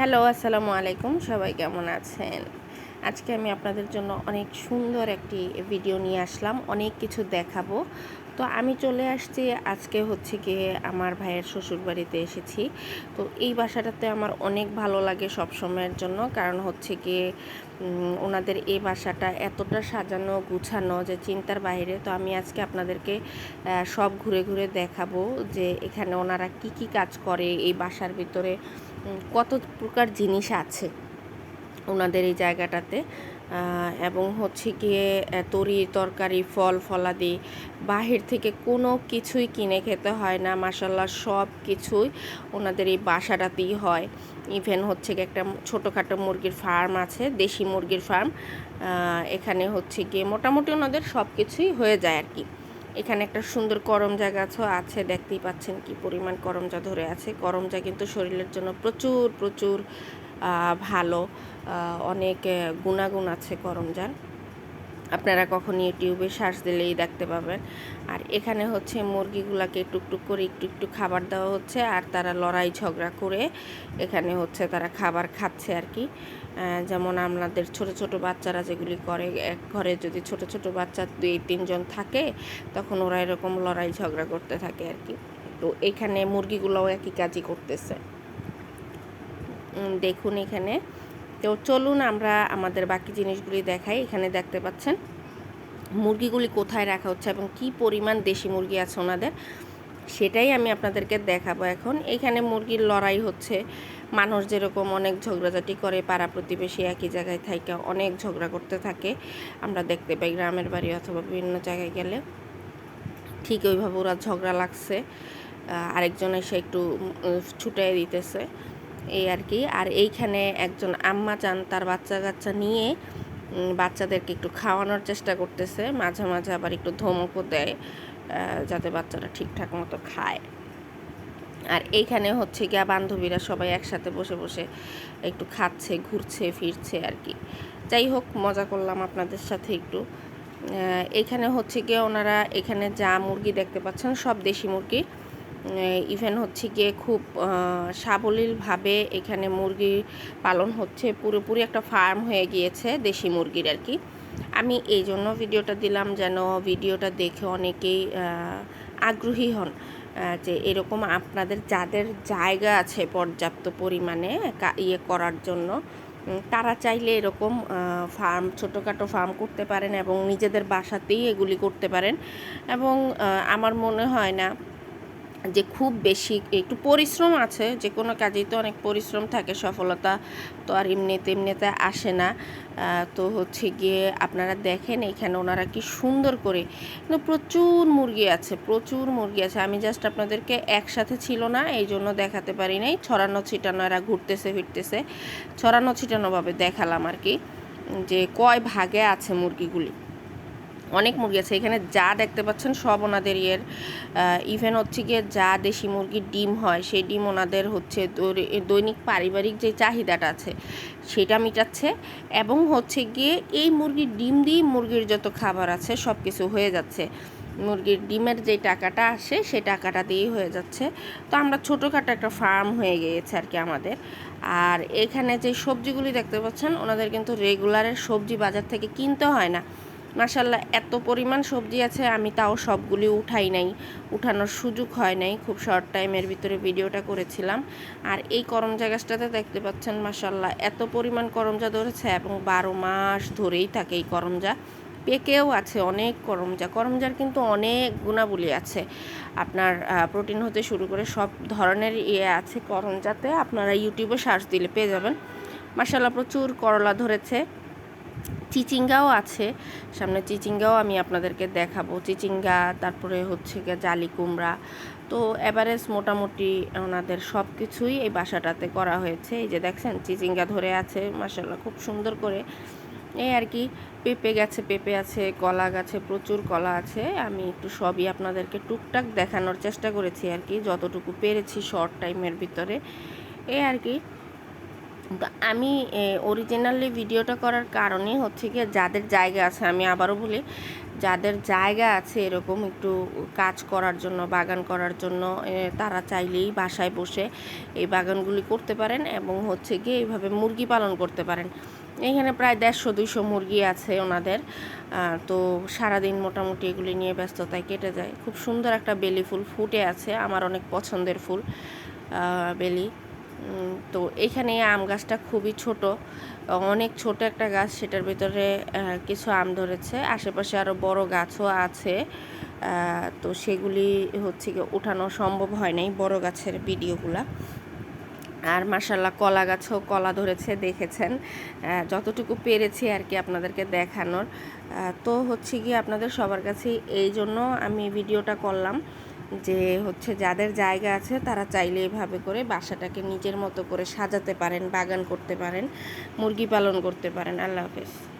Hello, আসসালামু আলাইকুম। সবাই কেমন আছেন? আজকে আমি আপনাদের জন্য অনেক সুন্দর একটি ভিডিও নিয়ে আসলাম, অনেক কিছু দেখাবো। তো আমি চলে আসছি, আজকে হচ্ছে গিয়ে আমার ভাইয়ের শ্বশুর বাড়িতে এসেছি। তো এই বাসাটাতে আমার অনেক ভালো লাগে সব সময়ের জন্য, কারণ হচ্ছে গিয়ে ওনাদের এই বাসাটা এতটা সাজানো, গুছানো যে চিন্তার বাইরে। তো আমি আজকে আপনাদেরকে সব ঘুরে ঘুরে দেখাবো যে এখানে ওনারা কি কি কাজ করে এই বাসার ভিতরে। কত প্রকার জিনিস আছে ওনাদের এই জায়গাটাতে এবং হচ্ছে গিয়ে তরি তরকারি, ফল ফলাদি, বাহির থেকে কোনো কিছুই কিনে খেতে হয় না মাসাল্লাহ সব কিছুই ওনাদের এই বাসাটাতেই হয়। ইভেন হচ্ছে গিয়ে একটা ছোটোখাটো মুরগির ফার্ম আছে, দেশি মুরগির ফার্ম এখানে হচ্ছে গিয়ে মোটামুটি ওনাদের সব কিছুই হয়ে যায় আর কি। এখানে একটা সুন্দর করমজা গাছও আছে, দেখতেই পাচ্ছেন কি পরিমাণ করমজা ধরে আছে। করমজা কিন্তু শরীরের জন্য প্রচুর প্রচুর ভালো অনেক গুণাগুণ আছে করমজার আপনারা কখন ইউটিউবে সার্চ দিলেই দেখতে পাবেন। আর এখানে হচ্ছে মুরগিগুলাকে টুকটুক করে একটু একটু খাবার দেওয়া হচ্ছে, আর তারা লড়াই ঝগড়া করে এখানে হচ্ছে তারা খাবার খাচ্ছে আর কি। যেমন আমাদের ছোট ছোট বাচ্চারা যেগুলি করে, এক ঘরে যদি ছোট ছোট বাচ্চা দুই তিনজন থাকে, তখন ওরা এরকম লড়াই ঝগড়া করতে থাকে আর কি। তো এখানে মুরগিগুলোও একই কাজই করতেছে। দেখুন এখানে। তো চলুন আমরা আমাদের বাকি জিনিসগুলি দেখাই। এখানে দেখতে পাচ্ছেন, মুরগিগুলি কোথায় রাখা হচ্ছে এবং কি পরিমাণ দেশি মুরগি আছে ওনাদের, সেটাই আমি আপনাদেরকে দেখাবো এখন। এখানে মুরগির লড়াই হচ্ছে, মানুষ যেরকম অনেক ঝগড়াঝাটি করে, পাড়া প্রতিবেশী একই জায়গায় থাইকা অনেক ঝগড়া করতে থাকে। আমরা দেখতে পাই গ্রামের বাড়ি অথবা বিভিন্ন জায়গায় গেলে, ঠিক ওইভাবে ওরা ঝগড়া লাগছে আরেকজন এসে একটু ছুটাই দিতেছে। এই আর কি। আর এইখানে একজন আম্মা চান তার বাচ্চা কাচ্চা নিয়ে বাচ্চাদেরকে একটু খাওয়ানোর চেষ্টা করতেছে। মাঝে মাঝে আবার একটু ধমকও দেয় যাতে বাচ্চারা ঠিকঠাক মতো খায়। আর এইখানে হচ্ছে গিয়া বান্ধবীরা সবাই একসাথে বসে বসে একটু খাচ্ছে, ঘুরছে, ফিরছে আর কি। যাই হোক, মজা করলাম আপনাদের সাথে একটু। এখানে হচ্ছে গিয়ে ওনারা এখানে যা মুরগি দেখতে পাচ্ছেন সব দেশি মুরগি। ইভেন হচ্ছে গিয়ে খুব সাবলীলভাবে এখানে মুরগি পালন হচ্ছে। পুরোপুরি একটা ফার্ম হয়ে গিয়েছে দেশি মুরগির আর কি। আমি এই জন্য ভিডিওটা দিলাম যেন ভিডিওটা দেখে অনেকেই আগ্রহী হন যে এরকম আপনাদের যাদের জায়গা আছে পর্যাপ্ত পরিমাণে ইয়ে করার জন্য তারা চাইলে এরকম ফার্ম, ছোটোখাটো ফার্ম করতে পারেন এবং নিজেদের বাসাতেই এগুলি করতে পারেন। এবং আমার মনে হয় না যে খুব বেশি একটু পরিশ্রম আছে, যে কোনো কাজেই তো অনেক পরিশ্রম থাকে, সফলতা তো আর এমনিতে এমনিতে আসে না। তো হচ্ছে গিয়ে আপনারা দেখেন এখানে ওনারা কি সুন্দর করে, কিন্তু প্রচুর মুরগি আছে, প্রচুর মুরগি আছে। আমি জাস্ট আপনাদেরকে একসাথে ছিল না এই জন্য দেখাতে পারি নাই। ছড়ানো ছিটানো এরা ঘুরতেছে, ফিরতেছে। ছড়ানো ছিটানোভাবে দেখালাম আর কি, যে কয় ভাগে আছে মুরগিগুলি। অনেক মুরগি আছে। এখানে যা দেখতে পাচ্ছেন সব ওনাদের ইয়ের। ইভেন হচ্ছে গিয়ে যা দেশি মুরগির ডিম হয়, সেই ডিম ওনাদের হচ্ছে দৈনিক পারিবারিক যে চাহিদাটা আছে, সেটা মিটাচ্ছে এবং হচ্ছে গিয়ে এই মুরগির ডিম দিয়েই মুরগির যত খাবার আছে সব কিছু হয়ে যাচ্ছে। মুরগির ডিমের যে টাকাটা আসে, সেই টাকাটা দিয়েই হয়ে যাচ্ছে। তো আমরা ছোটোখাটো একটা ফার্ম হয়ে গিয়েছে আর কি আমাদের। আর এখানে যে সবজিগুলি দেখতে পাচ্ছেন, ওনাদের কিন্তু রেগুলারের সবজি বাজার থেকে কিনতে হয় না। মাসাল্লাহ এত পরিমাণ সবজি আছে, আমি তাও সবগুলি উঠাই নাই। উঠানোর সুযোগ হয় নাই, খুব শর্ট টাইমের ভিতরে ভিডিওটা করেছিলাম। আর এই করমজা গাছটাতে দেখতে পাচ্ছেন মাসাল্লাহ এত পরিমাণ করমজা ধরেছে এবং বারো মাস ধরেই থাকে এই করমজা পেকেও আছে অনেক করমজা করমজার কিন্তু অনেক গুণাবলী আছে। আপনার প্রোটিন হতে শুরু করে সব ধরনের ইয়ে আছে করমজাতে আপনারা ইউটিউবে সার্চ দিলে পেয়ে যাবেন। মাসাল্লাহ প্রচুর করলা ধরেছে। চিচিঙ্গাও আছে। সামনে চিচিঙ্গাও আমি আপনাদেরকে দেখাবো। চিচিঙ্গা, তারপরে হচ্ছে গিয়ে জালি কুমড়া। তো এভারেজ মোটামুটি ওনাদের সব কিছুই এই বাসাটাতে করা হয়েছে। এই যে দেখছেন, চিচিঙ্গা ধরে আছে মাসাল্লাহ খুব সুন্দর করে। এই আর কি, পেঁপে গেছে পেঁপে আছে, কলা গাছে প্রচুর কলা আছে। আমি একটু সবই আপনাদেরকে টুকটাক দেখানোর চেষ্টা করেছি আর কি, যতটুকু পেরেছি শর্ট টাইমের ভিতরে। এই আর কি আমি অরিজিনালি ভিডিওটা করার কারণে হচ্ছে গিয়ে যাদের জায়গা আছে, আমি আবারও বলি, যাদের জায়গা আছে এরকম একটু কাজ করার জন্য, বাগান করার জন্য তারা চাইলেই বাসায় বসে এই বাগানগুলি করতে পারেন এবং হচ্ছে গিয়ে এইভাবে মুরগি পালন করতে পারেন। এখানে প্রায় দেড়শো, দুইশো মুরগি আছে ওনাদের তো সারাদিন মোটামুটি এগুলি নিয়ে ব্যস্ততায় কেটে যায়। খুব সুন্দর একটা বেলি ফুল ফুটে আছে, আমার অনেক পছন্দের ফুল বেলি। তো এখানে আম গাছটা খুবই ছোট। অনেক ছোট একটা গাছ, সেটার ভিতরে কিছু আম ধরেছে। আশেপাশে আরও বড় গাছও আছে। তো সেগুলি হচ্ছে কি ওঠানো সম্ভব হয় নাই বড় গাছের ভিডিওগুলা। আর মাসাল্লাহ কলা গাছও কলা ধরেছে, দেখেছেন। যতটুকু পেরেছি আর কি আপনাদেরকে দেখানোর। তো হচ্ছে কি আপনাদের সবার কাছে এই জন্য আমি ভিডিওটা করলাম। যে হচ্ছে যাদের জায়গা আছে তারা চাইলে এভাবে করে বাসাটাকে নিজের মতো করে সাজাতে পারেন, বাগান করতে পারেন, মুরগি পালন করতে পারেন। আল্লাহ হাফেজ।